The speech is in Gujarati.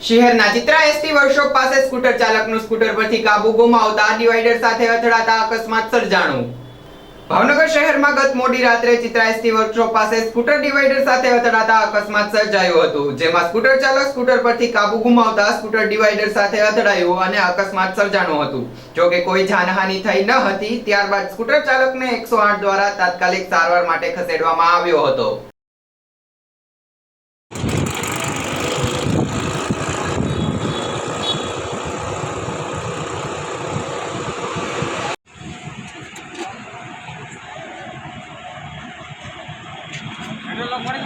શહેરના ચિત્રા એસટી વર્કશોપ પાસે સ્કૂટર ચાલકનું સ્કૂટર પરથી કાબુ ગુમાવતા ડિવાઈડર સાથે અથડાતા અકસ્માત સર્જાણું. ભાવનગર શહેરમાં ગત મોડી રાત્રે ચિત્રા એસટી વર્કશોપ પાસે સ્કૂટર ડિવાઈડર સાથે અથડાતા અકસ્માત સર્જાયો હતો, જેમાં સ્કૂટર ચાલક સ્કૂટર પરથી કાબુ ગુમાવતા સ્કૂટર ડિવાઈડર સાથે અથડાયું અને અકસ્માત સર્જાણું હતું. જો કે કોઈ જાનહાનિ થઈ ન હતી, ત્યારબાદ સ્કૂટર ચાલકને એકસો દ્વારા તાત્કાલિક સારવાર માટે ખસેડવામાં આવ્યો હતો. ভিডিও লক করে